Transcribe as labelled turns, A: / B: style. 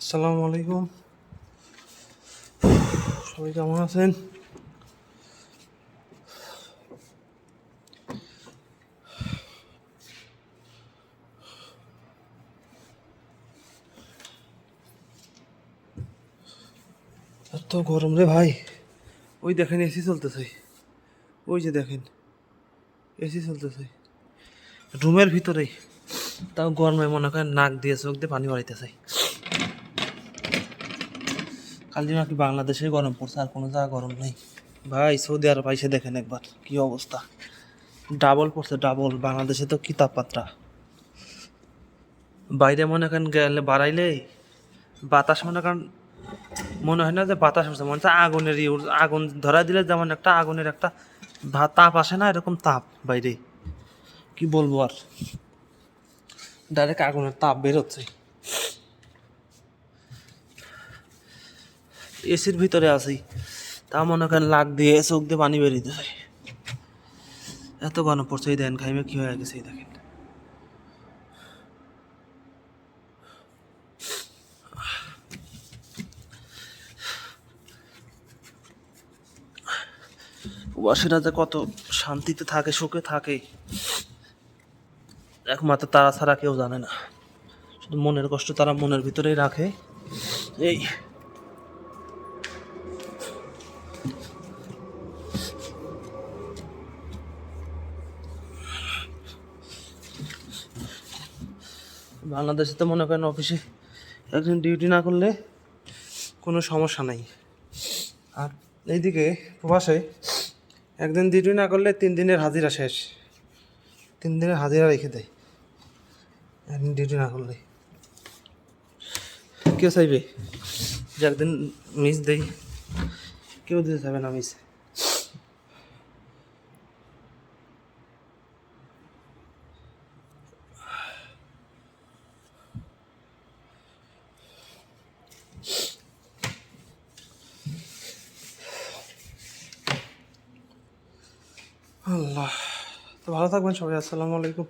A: আসসালামু আলাইকুম। সবাই কেমন আছেন? এত গরম রে ভাই। ওই দেখেন এসি চলতেছে। ওই যে দেখেন, এসি চলতেছে। রুমের ভিতরেই। তাও গরমে মনে করেন নাক দিয়ে চোখ দিয়ে পানি বাড়িতেছে খালি নাকি বাংলাদেশে গরম পড়ছে, আর কোনো জায়গা গরম নেই। ভাই, সৌদি আরব এসে দেখেন একবার, কি অবস্থা। ডাবল পড়ছে, ডাবল। বাংলাদেশে তো কি তাপমাত্রা। বাইরে মনে করেন গেলে বাড়াইলে বাতাস, মনে করেন, মনে হয় না যে বাতাস মনে হচ্ছে আগুনের আগুন ধরা দিলে যেমন একটা আগুনের একটা তাপ আসে না, এরকম তাপ বাইরে। কি বলব আর? ডাইরেক্ট আগুনের তাপ বেরোচ্ছে এসির ভিতরে আছি। তা মনে করেন লাগ দিয়ে চোখ দিয়ে পানি বেরিয়েছে এত গরম পড়ছে, এই দেখেন খাইমে কি হয়ে গেছে, এই দেখেন। প্রবাসীরা যে কত শান্তিতে থাকে, সুখে থাকে, একমাত্র তারা ছাড়া কেউ জানে না। শুধু মনের কষ্ট তারা মনের ভিতরেই রাখে। এই বাংলাদেশে তো মনে করেন অফিসে একদিন ডিউটি না করলে কোনো সমস্যা নাই। আর এইদিকে প্রবাসে একদিন ডিউটি না করলে তিন দিনের হাজিরা শেষ। তিন দিনের হাজিরা রেখে দেয়। একদিন ডিউটি না করলে। কেউ চাইবে যে একদিন মিস দেই কেউ দিতে চাইবে না মিস আল্লাহ। তো ভালো থাকবেন সবাই আসসালামু আলাইকুম।